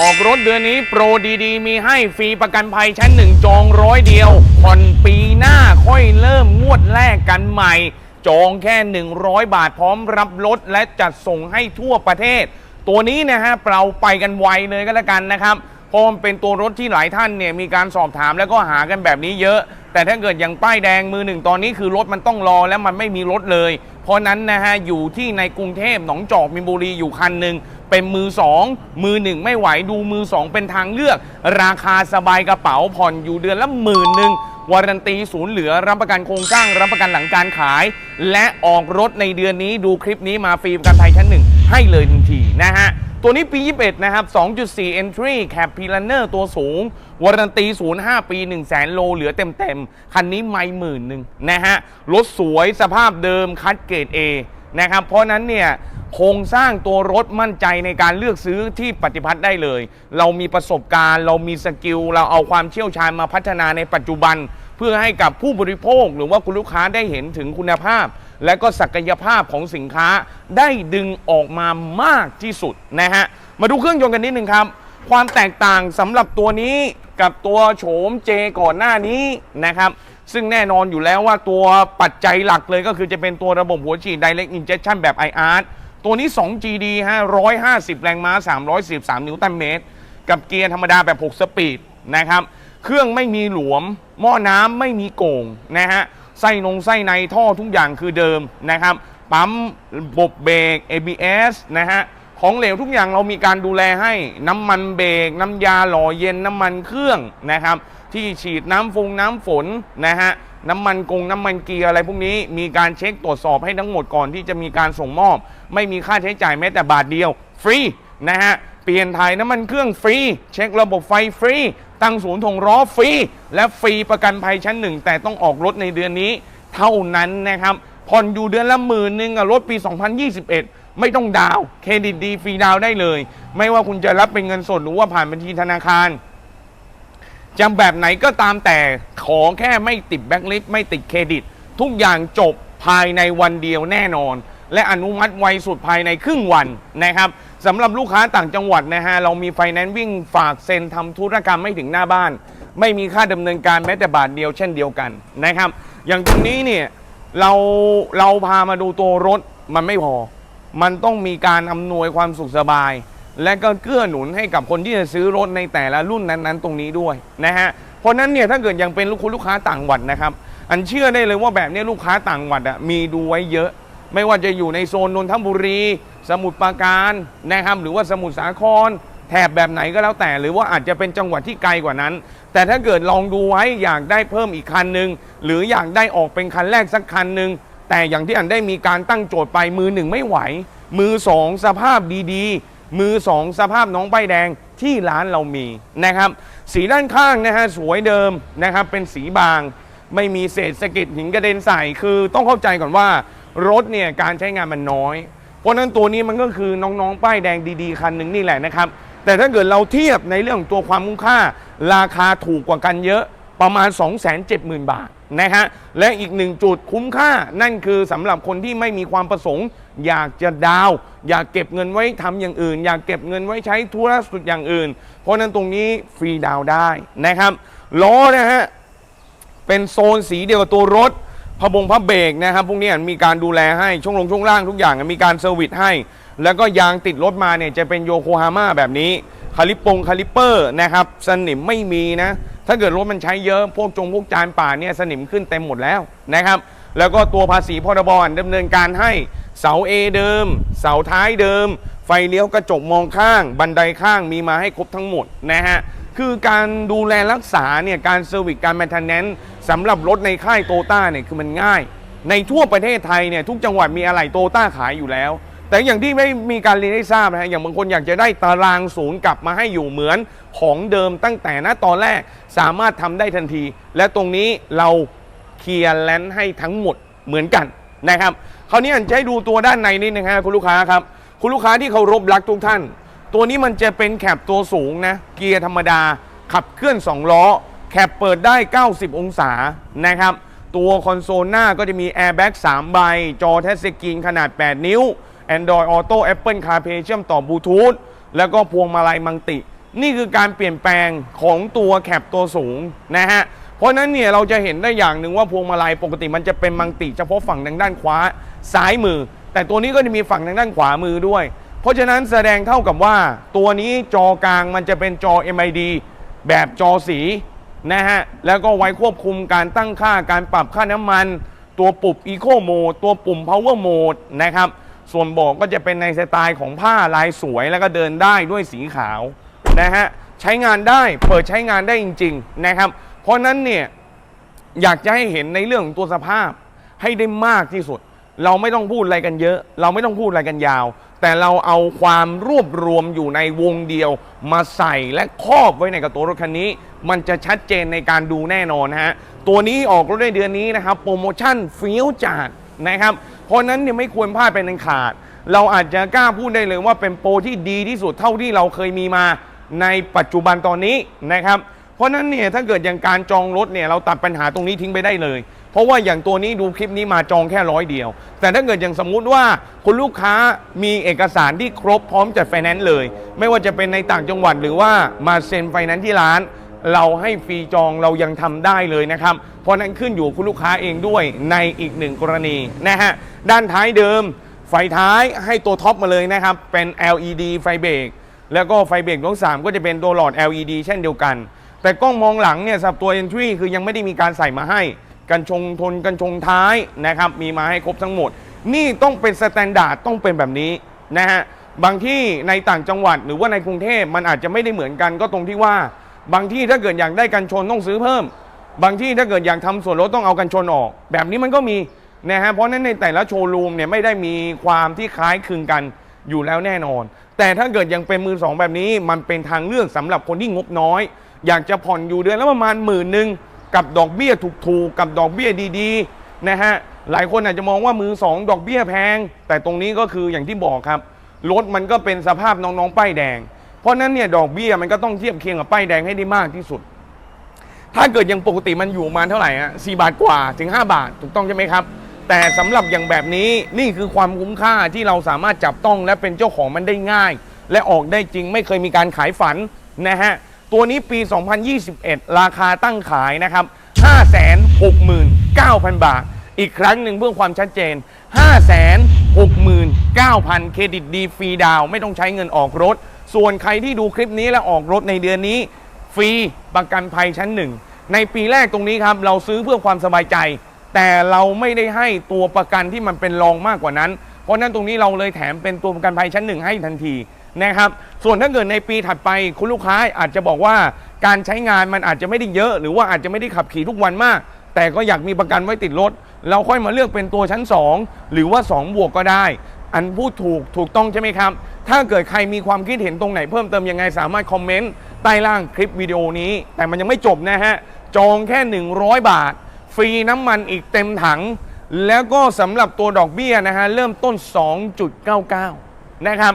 ออกรถเดือนนี้โปรดีๆ มีให้ฟรีประกันภัยชั้นหนึ่งจองร้อยเดียวผ่อนปีหน้าค่อยเริ่มงวดแรกกันใหม่ จองแค่ 100 บาทพร้อมรับรถและจัดส่งให้ทั่วประเทศ ตัวนี้นะฮะเราไปกันไวเลยก็แล้วกันนะครับ ราะมันเป็นตัวรถที่หลายท่านเนี่ยมีการสอบถามแล้วก็หากันแบบนี้เยอะ แต่ถ้าเกิดอย่างป้ายแดงมือหนึ่งตอนนี้คือรถมันต้องรอแล้วมันไม่มีรถเลย เพราะนั้นนะฮะอยู่ที่ในกรุงเทพหนองจอกมินบุรีอยู่คันหนึ่งเป็นมือสองมือหนึ่งไม่ไหวดูมือสองเป็นทางเลือก ราคาสบายกระเป๋าผ่อนอยู่เดือนละหมื่นหนึ่งวารันตีศูนย์เหลือรับประกันโครงสร้างรับประกันหลังการขาย และออกรถในเดือนนี้ดูคลิปนี้มาฟรีประกันภัยชั้นหนึ่งให้เลยทันทีนะฮะ ตัวนี้ปี 21 นะครับ 2.4 entry cap p l a n e r ตัวสูง วารันตี 05 ปี 1 0 0 0 0แสนโล เหลือเต็มๆ คันนี้ไม่หมื่นหนึ่งนะฮะ รถสวยสภาพเดิมคัดเกรด A นะครับ เพราะนั้นเนี่ยโครงสร้างตัวรถมั่นใจในการเลือกซื้อที่ปฏิพัฒน์ได้เลย เรามีประสบการณ์ เรามีสกิล เราเอาความเชี่ยวชาญมาพัฒนาในปัจจุบัน เพื่อให้กับผู้บริโภคหรือว่าคุณลูกค้าได้เห็นถึงคุณภาพ และก็ศักยภาพของสินค้าได้ดึงออกมามากที่สุดนะฮะมาดูเครื่องยนต์กันนิดนึงครับ ความแตกต่างสำหรับตัวนี้กับตัวโฉมเจก่อนหน้านี้นะครับ ซึ่งแน่นอนอยู่แล้วว่าตัวปัจจัยหลักเลยก็คือจะเป็นตัวระบบหัวฉีด Direct Injection แบบ IR ตัวนี้ 2GD ฮะ150 แรงม้า 313 นิวตันเมตร กับเกียร์ธรรมดาแบบ 6 สปีดนะครับ เครื่องไม่มีหลวม หม้อน้ำไม่มีโก่งนะฮะไส้นงไส้ในท่อทุกอย่างคือเดิมนะครับ ปั๊มระบบเบรก ABS นะฮะของเหลวทุกอย่างเรามีการดูแลให้น้ำมันเบรกน้ำยาหล่อเย็นน้ำมันเครื่องนะครับ ที่ฉีดน้ำฟงน้ำฝนนะฮะน้ำมันกงน้ำมันเกียร์อะไรพวกนี้ มีการเช็คตรวจสอบให้ทั้งหมดก่อนที่จะมีการส่งมอบ ไม่มีค่าใช้จ่ายแม้แต่บาทเดียว ฟรีนะฮะเปลี่ยนถ่ายน้ำมันเครื่องฟรี เช็คระบบไฟฟรี ตั้งศูนย์ถงล้อฟรีและฟรีประกันภัยชั้นหนึ่งแต่ต้องออกรถในเดือนนี้ เท่านั้นนะครับผ่อนอยู่เดือนละหมื่นหนึ่งรถปี 2021 ไม่ต้องดาวเครดิตดีฟรีดาวได้เลย ไม่ว่าคุณจะรับเป็นเงินสดหรือว่าผ่านบัญชีธนาคารจะแบบไหนก็ตามแต่ขอแค่ไม่ติดแบ็คลิสต์ไม่ติดเครดิต ทุกอย่างจบภายในวันเดียวแน่นอน และอนุมัติไวสุดภายในครึ่งวันนะครับ สำหรับลูกค้าต่างจังหวัดนะฮะ เรามีไฟแนนซ์วิ่งฝากเซ็นทำธุรกรรมไม่ถึงหน้าบ้าน ไม่มีค่าดำเนินการแม้แต่บาทเดียวเช่นเดียวกันนะครับ อย่างตรงนี้เนี่ยเราเราพามาดูตัวรถมันไม่พอ มันต้องมีการอำนวยความสุขสบาย และก็เกื้อหนุนให้กับคนที่จะซื้อรถในแต่ละรุ่นนั้นๆ ตรงนี้ด้วยนะฮะ เพราะนั้นเนี่ยถ้าเกิดยังเป็นลูกคุณลูกค้าต่างจังหวัดนะครับ อันเชื่อได้เลยว่าแบบนี้ลูกค้าต่างจังหวัดอะมีดูไว้เยอะ ไม่ว่าจะอยู่ในโซนนนทบุรี สมุทรปราการนะครับหรือว่าสมุทรสาครแถบแบบไหนก็แล้วแต่ หรือว่าอาจจะเป็นจังหวัดที่ไกลกว่านั้น แต่ถ้าเกิดลองดูไว้อยากได้เพิ่มอีกคันหนึ่งหรืออยากได้ออกเป็นคันแรกสักคันหนึ่งแต่อย่างที่อันได้มีการตั้งโจทย์ไปมือหนึ่งไม่ไหว มือสองสภาพดีๆ มือสองสภาพน้องใบแดงที่ร้านเรามีนะครับ สีด้านข้างนะฮะสวยเดิมนะครับเป็นสีบาง ไม่มีเศษสะเก็ดหินกระเด็นใส่คือต้องเข้าใจก่อนว่า รถเนี่ยการใช้งานมันน้อย เพราะนั้นตัวนี้มันก็คือน้องๆ ป้ายแดงดีๆ คันหนึ่งนี่แหละนะครับ แต่ถ้าเกิดเราเทียบในเรื่องตัวความคุ้มค่า ราคาถูกกว่ากันเยอะประมาณ 270,000 บาทนะฮะและอีกหนึ่งจุดคุ้มค่านั่นคือสำหรับคนที่ไม่มีความประสงค์ อยากจะดาว อยากเก็บเงินไว้ทำอย่างอื่น อยากเก็บเงินไว้ใช้ธุรกิจอย่างอื่น เพราะนั้นตรงนี้ฟรีดาวได้นะครับล้อนะฮะเป็นโซนสีเดียวกับตัวรถ พะบงพระเบรกนะครับพวกนี้มีการดูแลให้ช่วงลงช่วงล่างทุกอย่างมีการเซอร์วิสให้ แล้วก็ยางติดรถมาเนี่ยจะเป็นโยโกฮาม่าแบบนี้คาลิปปงคาลิปเปอร์นะครับสนิมไม่มีนะ ถ้าเกิดรถมันใช้เยอะ พวกจงพวกจานป่าเนี่ยสนิมขึ้นเต็มหมดแล้วนะครับ แล้วก็ตัวภาษีพรบดำเนินการให้เสา A เดิม เสาท้ายเดิม ไฟเลี้ยวกระจกมองข้าง บันไดข้างมีมาให้ครบทั้งหมดนะฮะ คือการดูแลรักษาเนี่ยการเซอร์วิสการแมนเทนแนนซ์สำหรับรถในค่ายโตต้าเนี่ยคือมันง่าย ในทั่วประเทศไทยเนี่ยทุกจังหวัดมีอะไหล่โตต้าขายอยู่แล้ว แต่อย่างที่ไม่มีการเรียนให้ทราบนะฮะอย่างบางคนอยากจะได้ตารางศูนย์กลับมาให้อยู่เหมือนของเดิมตั้งแต่ณตอนแรกสามารถทำได้ทันที และตรงนี้เราเคลียร์แลนด์ให้ทั้งหมดเหมือนกันนะครับคราวนี้อันจะให้ดูตัวด้านในนิดนึงฮะคุณลูกค้าครับคุณลูกค้าที่เคารพรักทุกท่าน ตัวนี้มันจะเป็นแคปตัวสูงนะ เกียร์ธรรมดา ขับเคลื่อน 2 ล้อ แคปเปิดได้ 90 องศานะครับ ตัวคอนโซลหน้าก็จะมีแอร์แบ็ก3ใบ จอแทสสกรีนขนาด 8 นิ้ว Android Auto Apple CarPlay เชื่อมต่อบลูทูธแล้วก็พวงมาลัยมังติ นี่คือการเปลี่ยนแปลงของตัวแคปตัวสูงนะฮะเพราะฉะนั้นเนี่ยเราจะเห็นได้อย่างหนึ่งว่าพวงมาลัยปกติมันจะเป็นมังติเฉพาะฝั่งทางด้านขวาซ้ายมือ แต่ตัวนี้ก็จะมีฝั่งทางด้านขวามือด้วย เพราะฉะนั้นแสดงเท่ากับว่าตัวนี้จอกลางมันจะเป็นจอ MID แบบจอสีนะฮะ แล้วก็ไว้ควบคุมการตั้งค่าการปรับค่าน้ำมัน ตัวปุ่ม Eco Mode ตัวปุ่ม Power Mode นะครับ ส่วนบอกก็จะเป็นในสไตล์ของผ้าลายสวยแล้วก็เดินได้ด้วยสีขาวนะฮะ ใช้งานได้เปิดใช้งานได้จริง ๆ นะครับ เพราะนั้นเนี่ยอยากจะให้เห็นในเรื่องของตัวสภาพให้ได้มากที่สุด เราไม่ต้องพูดอะไรกันเยอะ เราไม่ต้องพูดอะไรกันยาว แต่เราเอาความรวบรวมอยู่ในวงเดียว มาใส่และครอบไว้ในกับตัวรถคันนี้ มันจะชัดเจนในการดูแน่นอนฮะ ตัวนี้ออกรถในเดือนนี้นะครับ โปรโมชั่นเฟี้ยวจัดนะครับ เพราะนั้นเนี่ยไม่ควรพลาดเป็นอันขาด เราอาจจะกล้าพูดได้เลยว่าเป็นโปรที่ดีที่สุดเท่าที่เราเคยมีมาในปัจจุบันตอนนี้นะครับ เพราะนั้นเนี่ยถ้าเกิดอย่างการจองรถเนี่ยเราตัดปัญหาตรงนี้ทิ้งไปได้เลย เพราะว่าอย่างตัวนี้ดูคลิปนี้มาจองแค่ร้อยเดียว แต่ถ้าเกิดอย่างสมมุติว่าคุณลูกค้ามีเอกสารที่ครบพร้อมจัดไฟแนนซ์เลย ไม่ว่าจะเป็นในต่างจังหวัดหรือว่ามาเซ็นไฟแนนซ์ที่ร้าน เราให้ฟรีจองเรายังทำได้เลยนะครับ เพราะนั้นขึ้นอยู่คุณลูกค้าเองด้วยในอีกหนึ่งกรณีนะฮะด้านท้ายเดิม ไฟท้ายให้ตัวท็อปมาเลยนะครับเป็น LED ไฟเบรกแล้วก็ไฟเบรกทั้ง3ก็จะเป็นตัวหลอด LED เช่นเดียวกัน แต่กล้องมองหลังเนี่ยสำหรับตัว Entry คือยังไม่ได้มีการใส่มาให้ กันชงทนกันชงท้ายนะครับ มีมาให้ครบทั้งหมด นี่ต้องเป็นสแตนดาร์ดต้องเป็นแบบนี้นะฮะบางที่ในต่างจังหวัดหรือว่าในกรุงเทพมันอาจจะไม่ได้เหมือนกันก็ตรงที่ว่า บางที่ถ้าเกิดอยากได้กันชนต้องซื้อเพิ่ม บางที่ถ้าเกิดอยากทำส่วนลดต้องเอากันชนออก แบบนี้มันก็มีนะฮะเพราะนั้นในแต่ละโชว์รูมเนี่ยไม่ได้มีความที่คล้ายคลึงกันอยู่แล้วแน่นอน แต่ถ้าเกิดยังเป็นมือสองแบบนี้ มันเป็นทางเลือกสำหรับคนที่งบน้อย อยากจะผ่อนอยู่เดือนละประมาณหมื่นหนึ่ง กับดอกเบี้ยถูกๆกับดอกเบี้ยดีๆนะฮะหลายคนอาจจะมองว่ามือสองดอกเบี้ยแพง แต่ตรงนี้ก็คืออย่างที่บอกครับรถมันก็เป็นสภาพน้องๆป้ายแดง เพราะนั้นเนี่ยดอกเบี้ยมันก็ต้องเทียบเคียงกับป้ายแดงให้ได้มากที่สุด ถ้าเกิดยังปกติมันอยู่มาเท่าไหร่ฮะสี่บาทกว่าถึง 5 บาทถูกต้องใช่ไหมครับ แต่สำหรับอย่างแบบนี้นี่คือความคุ้มค่าที่เราสามารถจับต้องและเป็นเจ้าของมันได้ง่าย และออกได้จริงไม่เคยมีการขายฝันนะฮะ ตัวนี้ปี 2021 ราคาตั้งขายนะครับ 569,000 บาท อีกครั้งหนึ่งเพื่อความชัดเจน 569,000 เครดิตดีฟรีดาวไม่ต้องใช้เงินออกรถ ส่วนใครที่ดูคลิปนี้และออกรถในเดือนนี้ ฟรีประกันภัยชั้นหนึ่งในปีแรกตรงนี้ครับ เราซื้อเพื่อความสบายใจ แต่เราไม่ได้ให้ตัวประกันที่มันเป็นรองมากกว่านั้น เพราะฉะนั้นตรงนี้เราเลยแถมเป็นตัวประกันภัยชั้นหนึ่งให้ทันที นะครับ ส่วนถ้าเกิดในปีถัดไปคุณลูกค้าอาจจะบอกว่าการใช้งานมันอาจจะไม่ได้เยอะ หรือว่าอาจจะไม่ได้ขับขี่ทุกวันมาก แต่ก็อยากมีประกันไว้ติดรถ เราค่อยมาเลือกเป็นตัวชั้น 2 หรือว่า 2 บวกก็ได้ อันพูดถูกถูกต้องใช่ไหมครับ ถ้าเกิดใครมีความคิดเห็นตรงไหนเพิ่มเติมยังไงสามารถคอมเมนต์ใต้ล่างคลิปวิดีโอนี้ แต่มันยังไม่จบนะฮะจองแค่ 100 บาท ฟรีน้ำมันอีกเต็มถัง แล้วก็สำหรับตัวดอกเบี้ยนะฮะเริ่มต้น 2.99 นะครับ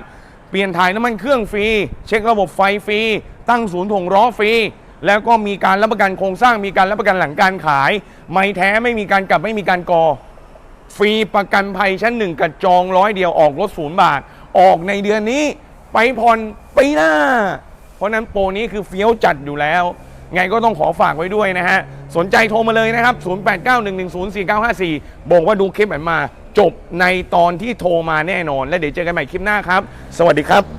เปลี่ยนถ่ายน้ำมันเครื่องฟรี เช็คระบบไฟฟรี ตั้งศูนย์ถ่วงล้อฟรี แล้วก็มีการรับประกันโครงสร้าง มีการรับประกันหลังการขาย ไม่แท้ไม่มีการกลับไม่มีการกอ ฟรีประกันภัยชั้นหนึ่งกับจองร้อยเดียวออกรถศูนย์บาท ออกในเดือนนี้ ไปผ่อนปีหน้า เพราะฉะนั้นโปรนี้คือเฟี้ยวจัดอยู่แล้ว ไงก็ต้องขอฝากไว้ด้วยนะฮะ สนใจโทรมาเลยนะครับ 0891104954 บอกว่าดูคลิปแบบมา จบในตอนที่โทรมาแน่นอน และเดี๋ยวเจอกันใหม่คลิปหน้าครับ สวัสดีครับ